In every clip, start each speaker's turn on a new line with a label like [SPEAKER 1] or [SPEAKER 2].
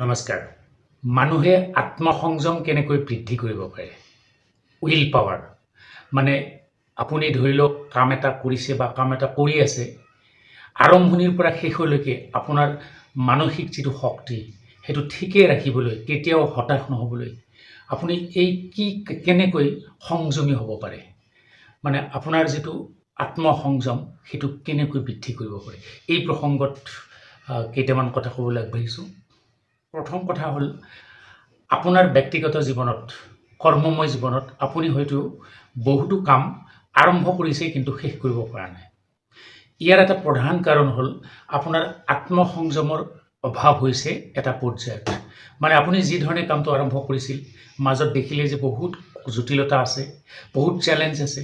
[SPEAKER 1] নমস্কাৰ। মানুহে আত্মসংযম কেনেকৈ বৃদ্ধি কৰিব পাৰে? Will power. মানে আপুনি ধৰি লওক, কাম এটা কৰিছে বা কাম এটা কৰি আছে, আৰম্ভণিৰ পৰা শেষলৈকে আপোনাৰ মানসিক যিটো শক্তি, সেইটো ঠিকেই ৰাখিবলৈ, কেতিয়াও হতাশ নহ'বলৈ, আপুনি এই কি কেনেকৈ সংযমী হ'ব পাৰে? মানে আপোনাৰ যিটো আত্মসংযম, সেইটো কেনেকৈ বৃদ্ধি কৰিব পাৰে? এই প্ৰসংগত কেইটামান কথা ক'বলৈ আগবাঢ়িছোঁ। প্ৰথম কথা হ'ল আপোনাৰ ব্যক্তিগত জীৱনত কৰ্মময় জীৱনত আপুনি হয়তো বহুতো কাম আৰম্ভ কৰিছে কিন্তু শেষ কৰিব পৰা নাই। ইয়াৰ এটা প্ৰধান কাৰণ হ'ল আপোনাৰ আত্মসংযমৰ অভাৱ হৈছে এটা পৰ্যায়ত। মানে আপুনি যি ধৰণে কামটো আৰম্ভ কৰিছিল মাজত দেখিলে যে বহুত জটিলতা আছে বহুত চেলেঞ্জ আছে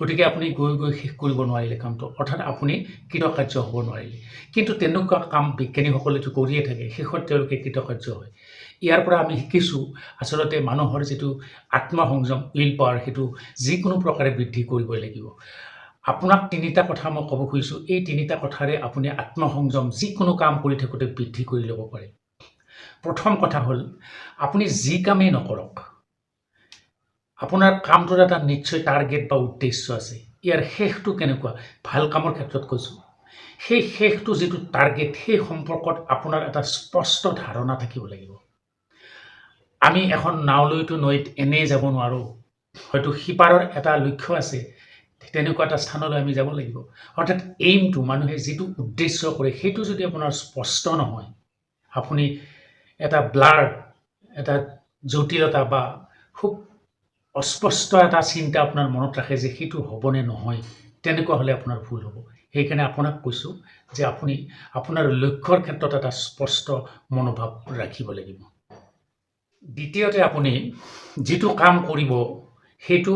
[SPEAKER 1] গতিকে আপুনি গৈ গৈ শেষ কৰিব নোৱাৰিলে কামটো। অৰ্থাৎ আপুনি কৃতকাৰ্য হ'ব নোৱাৰিলে। কিন্তু তেনেকুৱা কাম বিজ্ঞানীসকলেতো কৰিয়ে থাকে। শেষত তেওঁলোকে কৃতকাৰ্য হয়। ইয়াৰ পৰা আমি শিকিছোঁ আচলতে মানুহৰ যিটো আত্মসংযম উইল পাৱাৰ সেইটো যিকোনো প্ৰকাৰে বৃদ্ধি কৰিবই লাগিব। আপোনাক তিনিটা কথা মই ক'ব খুজিছোঁ। এই তিনিটা কথাৰে আপুনি আত্মসংযম যিকোনো কাম কৰি থাকোঁতে বৃদ্ধি কৰি ল'ব পাৰে। প্ৰথম কথা হ'ল আপুনি যি কামেই নকৰক আপোনাৰ কামটোৰ এটা নিশ্চয় টাৰ্গেট বা উদ্দেশ্য আছে। ইয়াৰ শেষটো কেনেকুৱা? ভাল কামৰ ক্ষেত্ৰত কৈছোঁ। সেই শেষটো যিটো টাৰ্গেট সেই সম্পৰ্কত আপোনাৰ এটা স্পষ্ট ধাৰণা থাকিব লাগিব। আমি এখন নাওলৈতো নৈত এনেই যাব নোৱাৰোঁ। হয়তো সিপাৰৰ এটা লক্ষ্য আছে তেনেকুৱা এটা স্থানলৈ আমি যাব লাগিব। অৰ্থাৎ এইমটো মানুহে যিটো উদ্দেশ্য কৰে সেইটো যদি আপোনাৰ স্পষ্ট নহয় আপুনি এটা ব্লাৰ এটা জটিলতা বা খুব অস্পষ্ট এটা চিন্তা আপোনাৰ মনত ৰাখে যে সেইটো হ'বনে নহয় তেনেকুৱা হ'লে আপোনাৰ ভুল হ'ব। সেইকাৰণে আপোনাক কৈছোঁ যে আপুনি আপোনাৰ লক্ষ্যৰ ক্ষেত্ৰত এটা স্পষ্ট মনোভাৱ ৰাখিব লাগিব। দ্বিতীয়তে আপুনি যিটো কাম কৰিব সেইটো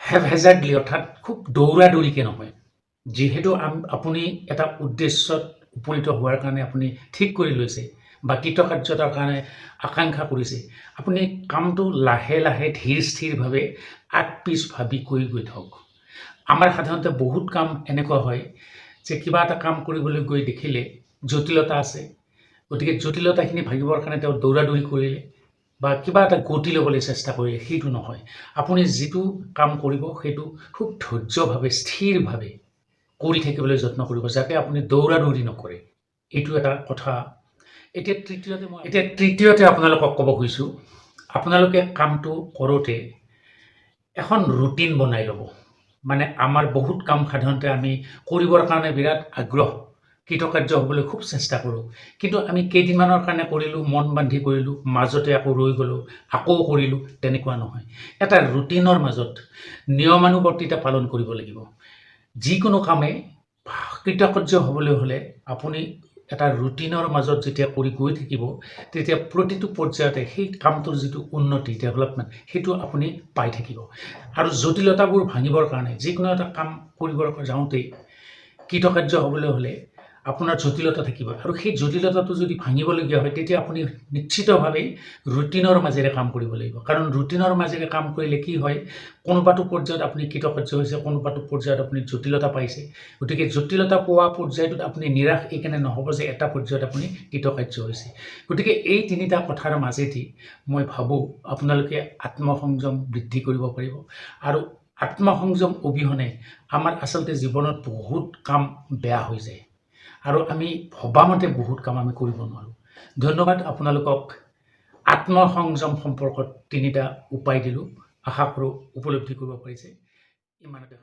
[SPEAKER 1] হেভ হেজাৰ্ডলি অৰ্থাৎ খুব দৌৰা দৌৰিকৈ নহয়। যিহেতু আপুনি এটা উদ্দেশ্যত উপনীত হোৱাৰ কাৰণে আপুনি ঠিক কৰি লৈছে বা কৃতকাৰ্যতাৰ কাৰণে আকাংক্ষা কৰিছে। আপুনি কামটো লাহে লাহে ধীৰ স্থিৰভাৱে আগ পিছ ভাবি কৰি গৈ থাকক। আমাৰ সাধাৰণতে বহুত কাম এনেকুৱা হয় যে কিবা এটা কাম কৰিবলৈ গৈ দেখিলে জটিলতা আছে। গতিকে জটিলতাখিনি ভাগিবৰ কাৰণে তেওঁ দৌৰা দৌৰি কৰিলে বা কিবা এটা গতি ল'বলৈ চেষ্টা কৰিলে সেইটো নহয়। আপুনি যিটো কাম কৰিব সেইটো খুব ধৈৰ্যভাৱে স্থিৰভাৱে কৰি থাকিবলৈ যত্ন কৰিব যাতে আপুনি দৌৰা দৌৰি নকৰে। এইটো এটা কথা এতিয়া তৃতীয়তে মই এতিয়া তৃতীয়তে আপোনালোকক ক'ব খুজিছোঁ আপোনালোকে কামটো কৰোঁতে এখন ৰুটিন বনাই ল'ব। মানে আমাৰ বহুত কাম সাধাৰণতে আমি কৰিবৰ কাৰণে বিৰাট আগ্ৰহ কৃতকাৰ্য হ'বলৈ খুব চেষ্টা কৰোঁ। কিন্তু আমি কেইদিনমানৰ কাৰণে কৰিলোঁ মন বান্ধি কৰিলোঁ মাজতে আকৌ ৰৈ গ'লোঁ আকৌ কৰিলোঁ তেনেকুৱা নহয়। এটা ৰুটিনৰ মাজত নিয়মানুৱৰ্তিতা পালন কৰিব লাগিব। যিকোনো কামে কৃতকাৰ্য হ'বলৈ হ'লে আপুনি এটা ৰুটিনৰ মাজত যেতিয়া কৰি গৈ থাকিব তেতিয়া প্ৰতিটো পৰ্যায়তে সেই কামটোৰ যিটো উন্নতি ডেভেলপমেণ্ট সেইটো আপুনি পাই থাকিব। আৰু জটিলতাবোৰ ভাঙিবৰ কাৰণে যিকোনো এটা কাম কৰিবৰ যাওঁতেই কৃতকাৰ্য হ'বলৈ হ'লে আপোনাৰ জটিলতা থাকিব। আৰু সেই জটিলতাটো যদি ভাঙিবলগীয়া হয় তেতিয়া আপুনি নিশ্চিতভাৱে ৰুটিনৰ মাজেৰে কাম কৰিব লাগিব। কাৰণ ৰুটিনৰ মাজেৰে কাম কৰিলে কি হয় কোনোবাটো পৰ্যায়ত আপুনি কৃতকাৰ্য হৈছে কোনোবাটো পৰ্যায়ত আপুনি জটিলতা পাইছে। গতিকে জটিলতা পোৱা পৰ্যায়টোত আপুনি নিৰাশ এইকাৰণে নহ'ব যে এটা পৰ্যায়ত আপুনি কৃতকাৰ্য হৈছে। গতিকে এই তিনিটা কথাৰ মাজেদি মই ভাবোঁ আপোনালোকে আত্মসংযম বৃদ্ধি কৰিব পাৰিব। আৰু আত্মসংযম অবিহনে আমাৰ আচলতে জীৱনত বহুত কাম বেয়া হৈ যায়। আৰু আমি ভবামতে বহুত কাম আমি কৰিব নোৱাৰোঁ। ধন্যবাদ আপোনালোকক আত্মসংযম সম্পৰ্কত তিনিটা উপায় দিলোঁ আশা কৰোঁ উপলব্ধি কৰিব পাৰিছে। ইমানতে